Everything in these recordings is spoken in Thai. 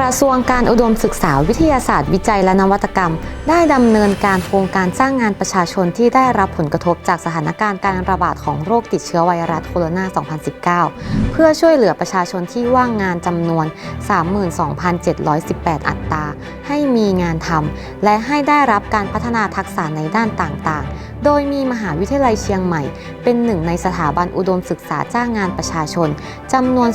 กระทรวงการอุดมศึกษาวิทยาศาสตร์วิจัยและนวัตกรรม ได้ดำเนินการโครงการจ้างงานประชาชนที่ได้รับผลกระทบจากสถานการณ์การระบาดของโรคติดเชื้อไวรัสโคโรนา 2019 เพื่อช่วยเหลือประชาชนที่ว่างงานจำนวน 32,718 อัตรา ให้มีงานทำและให้ได้รับการพัฒนาทักษะในด้านต่างๆ โดยมีมหาวิทยาลัยเชียงใหม่ เป็นหนึ่งในสถาบันอุดมศึกษาจ้างงานประชาชนจำนวน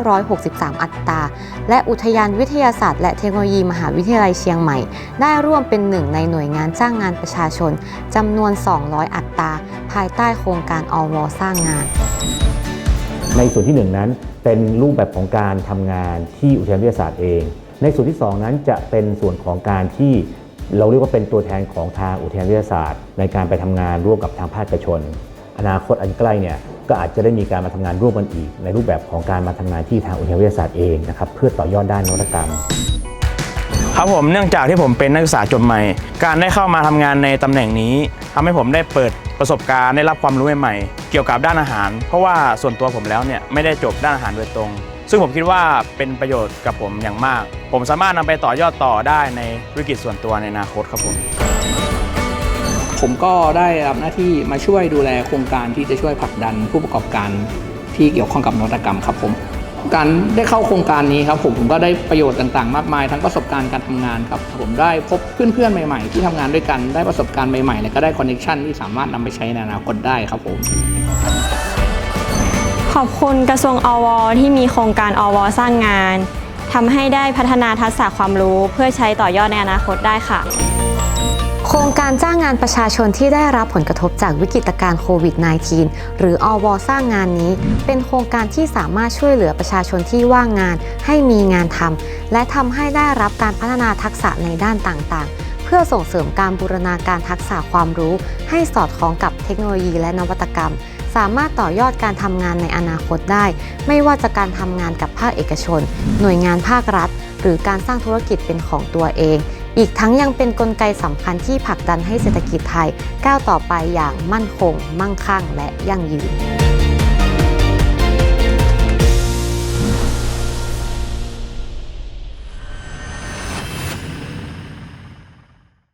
2,963 อัตรา และอุทยานวิทยาศาสตร์ และเทคโนโลยีมหาวิทยาลัยเชียงใหม่ ได้ร่วมเป็นหนึ่งในหน่วยงานจ้างงานประชาชนจำนวน 200 อัตรา ภายใต้โครงการอวสร้างงาน ในส่วนที่ 1 นั้นเป็นรูปแบบของการทำงานที่อุทยานวิทยาศาสตร์เอง ในส่วนที่ 2 นั้นจะเป็นส่วนของการที่ เราเรียกว่าเป็นตัวแทนของทางอุทยานวิทยาศาสตร์ ในการไปทำงานร่วมกับทางภาคเอกชน อนาคตอันใกล้เนี่ยก็อาจจะได้มีการมาทำงานร่วมกันอีก ในรูปแบบของการมาทำงานที่ทางอุทยานวิทยาศาสตร์เองนะครับเพื่อต่อยอดด้านนวัตกรรมครับผมเนื่องจากที่ผมเป็นนักศึกษาจบใหม่ การได้เข้ามาทำงานในตำแหน่งนี้ทำให้ผมได้เปิดประสบการณ์ได้รับความรู้ใหม่ๆเกี่ยวกับด้านอาหาร เพราะว่าส่วนตัวผมแล้วเนี่ยไม่ได้จบด้านอาหารโดยตรง ซึ่งผมคิดว่าเป็นประโยชน์กับผมอย่างมาก ผมสามารถนำไปต่อยอดต่อได้ในธุรกิจส่วนตัวในอนาคตครับผม ผมก็ได้รับหน้าที่มาช่วยดูแลโครงการที่จะช่วยผลักดันผู้ประกอบการที่เกี่ยวข้องกับนวัตกรรมครับผม การได้เข้าโครงการนี้ครับผมผมก็ได้ประโยชน์ต่างๆ มากมาย ทั้งประสบการณ์การทำงานครับ ผมได้พบเพื่อนๆใหม่ๆ ที่ทำงานด้วยกันได้ประสบการณ์ใหม่ๆและก็ได้คอนเนคชันที่สามารถนำไปใช้ในอนาคตได้ครับผม ขอบคุณกระทรวงอว ที่มีโครงการอว สร้างงานทำให้ได้พัฒนาทักษะความรู้เพื่อใช้ต่อยอดในอนาคตได้ค่ะ โครงการจ้างงานประชาชนที่ได้รับผลกระทบจากวิกฤตการณ์โควิด -19 หรืออว สร้างงานนี้ เป็นโครงการที่สามารถช่วยเหลือประชาชนที่ว่างงาน ให้มีงานทำและทำให้ได้รับการพัฒนาทักษะในด้านต่างๆ เพื่อส่งเสริมการบูรณาการทักษะความรู้ ให้สอดคล้องกับเทคโนโลยีและนวัตกรรม สามารถต่อยอดการทำงานในอนาคตได้ ไม่ว่าจะการทำงานกับภาคเอกชน หน่วยงานภาครัฐ หรือการสร้างธุรกิจเป็นของตัวเอง อีกทั้งยังเป็นนกลไกสำคัญที่ผลักดันให้เศรษฐกิจไทย ก้าวต่อไปอย่างมั่นคง มั่งคั่ง และยั่งยืน